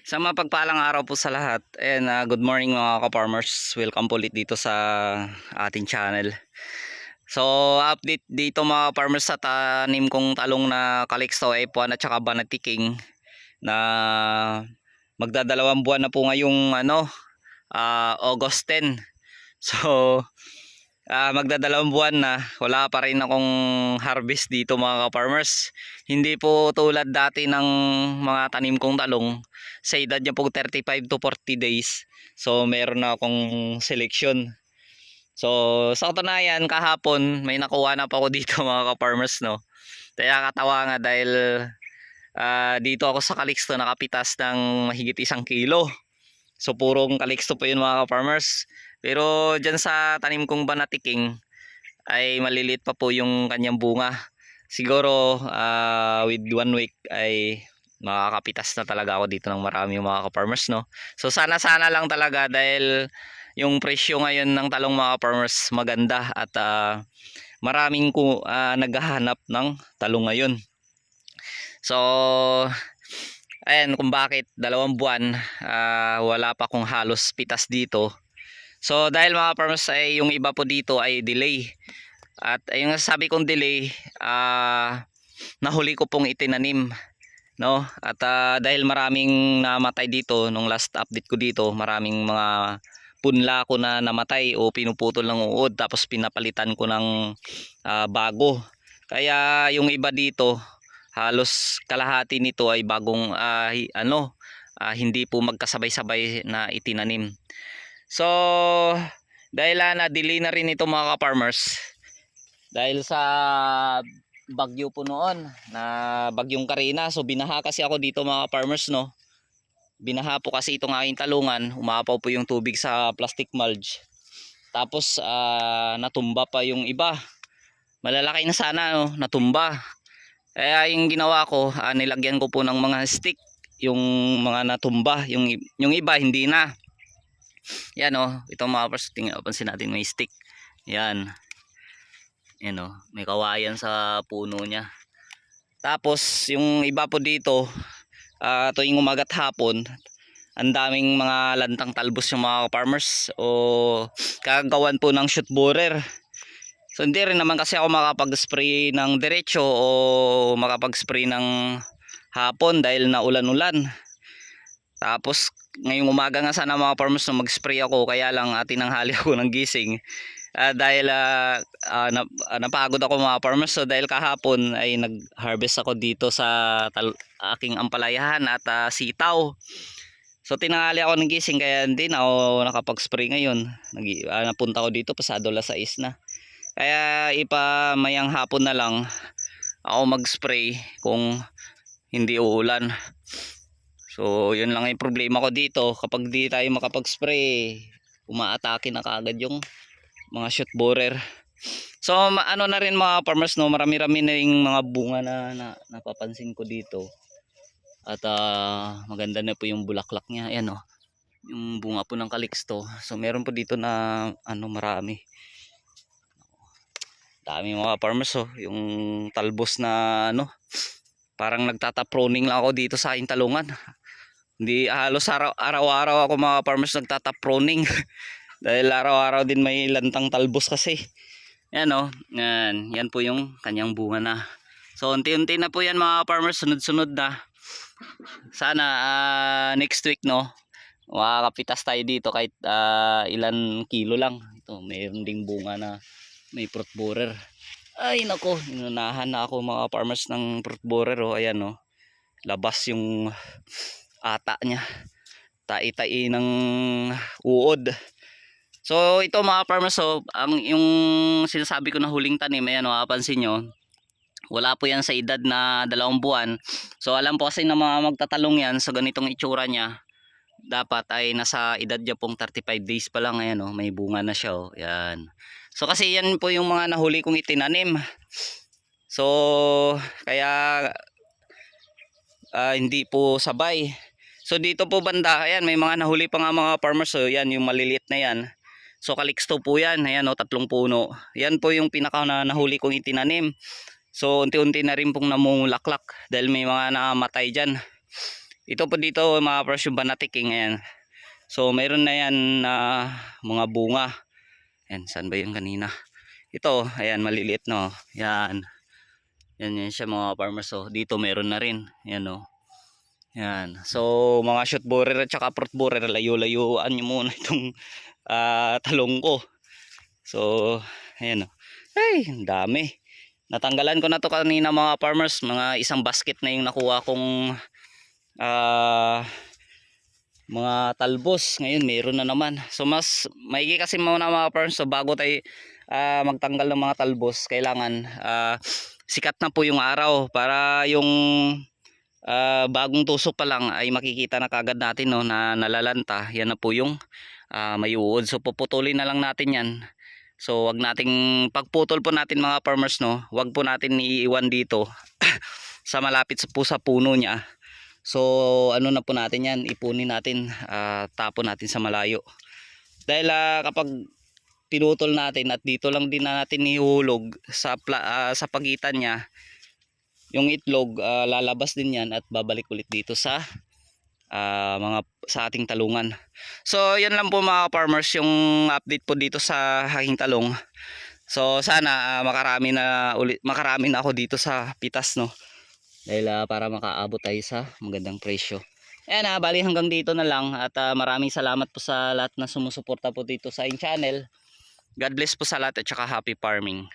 Sa mapagpalang araw po sa lahat. And uh, good morning mga ka-farmers. Welcome po ulit dito sa ating channel. So update dito mga farmers sa tanim kong talong na Calixto F1 at saka Banatiking na magdadalawang buwan na po ngayong ano ah, August 10. So ah, magdadalawang buwan na wala pa rin akong harvest dito mga ka-farmers. Hindi po tulad dati ng mga tanim kong talong sa edad niya po 35 to 40 days. So meron na akong selection. So sa katunayan kahapon may nakuha na pa ako dito mga ka-farmers no. Kaya katawa nga dahil ah, dito ako sa Calixto nakapitas ng mahigit isang kilo. So purong Calixto po yun mga ka-farmers. Pero dyan sa tanim kong banatiking ay maliliit pa po yung kanyang bunga. Siguro ah, with one week ay makakapitas na talaga ako dito ng marami yung mga ka-farmers no. So sana sana lang talaga dahil yung presyo ngayon ng talong mga farmers maganda at ah, maraming ko ah, naghahanap ng talong ngayon. So ayan kung bakit dalawang buwan ah, wala pa akong halos pitas dito. So dahil mga farmers ay yung iba po dito ay delay. At yung sabi kong delay ah, nahuli ko pong itinanim no? At ah, dahil maraming namatay dito nung last update ko dito maraming mga punla ko na namatay o pinuputol ng uod tapos pinapalitan ko ng ah, bago. Kaya yung iba dito halos kalahati nito ay bagong hi- ano ah, hindi po magkasabay-sabay na itinanim so dahil ah, na-delay na rin ito mga ka-farmers dahil sa bagyo po noon na bagyong Karina so binaha kasi ako dito mga farmers no? Binaha po kasi itong aking talungan umapaw po yung tubig sa plastic mulch. Tapos ah, natumba pa yung iba. Malalaki na sana no? Natumba. Kaya yung ginawa ko ah, nilagyan ko po ng mga stick yung mga natumba yung, yung iba hindi na yan oh itong mga farmers tingnan pansin natin may stick yan yan o, may kawayan sa puno niya. Tapos, yung iba po dito, ah, tuwing umagat hapon, ang daming mga lantang talbos yung mga farmers o kagawan po ng shoot borer. So, hindi rin naman kasi ako makapag-spray ng diretso o makapag-spray ng hapon dahil naulan-ulan. Tapos, ngayong umaga nga sana mga farmers na mag-spray ako. Kaya lang atin tinanghali ako ng gising. Ah, dahil ah, ah, na, ah, napagod ako mga farmers. So dahil kahapon ay nag-harvest ako dito sa aking ampalayahan at ah, sitaw. So tinangali ako ng gising kaya hindi na ako nakapag-spray ngayon. Nag, ah, napunta ko dito pasado las 6 na. Kaya ipa mayang hapon na lang ako mag-spray kung hindi uulan so yun lang yung problema ko dito kapag di tayo makapag-spray umaatake na kagad yung mga shoot borer. So ano na rin mga farmers no, marami-rami na ring mga bunga na, na napapansin ko dito. At ah, maganda na po yung bulaklak niya. Ayan oh. Yung bunga po ng Calixto. So meron po dito na ano marami. Dami mga farmers oh, yung talbos na ano parang nagtataproning lang ako dito sa aking talungan. Hindi halos araw- araw-araw ako mga farmers nagtataproning. Dahil araw-araw din may lantang talbos kasi. Yan o. Yan. Yan po yung kanyang bunga na. So unti-unti na po yan mga farmers. Sunod-sunod na. Sana ah, next week no. Makakapitas tayo dito kahit ah, ilan kilo lang. Ito mayroon ding bunga na may fruit borer. Ay nako. Inunahan na ako mga farmers ng fruit borer. Oh. Ayan o. Labas yung ata niya. Tai-tai ng uod. So ito mga farmers so ang yung sinasabi ko na huling tanim ayan mapapansin nyo wala po yan sa edad na dalawang buwan. So alam po kasi ng mga magtatalong yan so ganitong itsura niya dapat ay nasa edad niya pong 35 days pa lang ayan oh, may bunga na siya oh. Yan. So kasi yan po yung mga nahuli kong itinanim. So kaya ah, hindi po sabay. So dito po banda, ayan may mga nahuli pa nga mga farmers so yan yung maliliit na yan. So Calixto po yan, ayan o, tatlong puno. Yan po yung pinaka na nahuli kong itinanim. So unti-unti na rin pong namumulaklak dahil may mga namatay dyan. Ito po dito mga farmers yung banatiking ayan. So mayroon na yan na mga bunga. Ayan, saan ba yun kanina? Ito, ayan, maliliit no. Yan. Yan yan siya mga farmers. So dito meron na rin. Yan no. Yan. So mga shoot borer at saka fruit borer, layo-layuan nyo muna itong ah, talong ko. So, ayan o. Ay, ang dami. Natanggalan ko na to kanina mga farmers. Mga isang basket na yung nakuha kong ah, mga talbos. Ngayon, mayroon na naman. So, mas maigi kasi muna mga farmers. So, bago tayo ah, magtanggal ng mga talbos, kailangan ah, sikat na po yung araw para yung ah, bagong tusok pa lang ay makikita na kagad natin no, na nalalanta. Yan na po yung ah, may uod. So, puputulin na lang natin yan. So wag nating pagputol po natin mga farmers no, wag po natin iiwan dito sa malapit po sa puno niya. So ano na po natin yan, ipunin natin, ah, tapon natin sa malayo. Dahil ah, kapag pinutol natin at dito lang din na natin ihulog sa ah, sa pagitan niya, yung itlog ah, lalabas din yan at babalik ulit dito sa ah, mga sa ating talungan. So, yan lang po mga farmers yung update po dito sa Haking Talong. So, sana ah, makarami na ulit makarami na ako dito sa pitas no. Dahil ah, para makaabot tayo sa magandang presyo. Ayan ah, bali hanggang dito na lang at ah, maraming salamat po sa lahat na sumusuporta po dito sa aking channel. God bless po sa lahat at saka happy farming.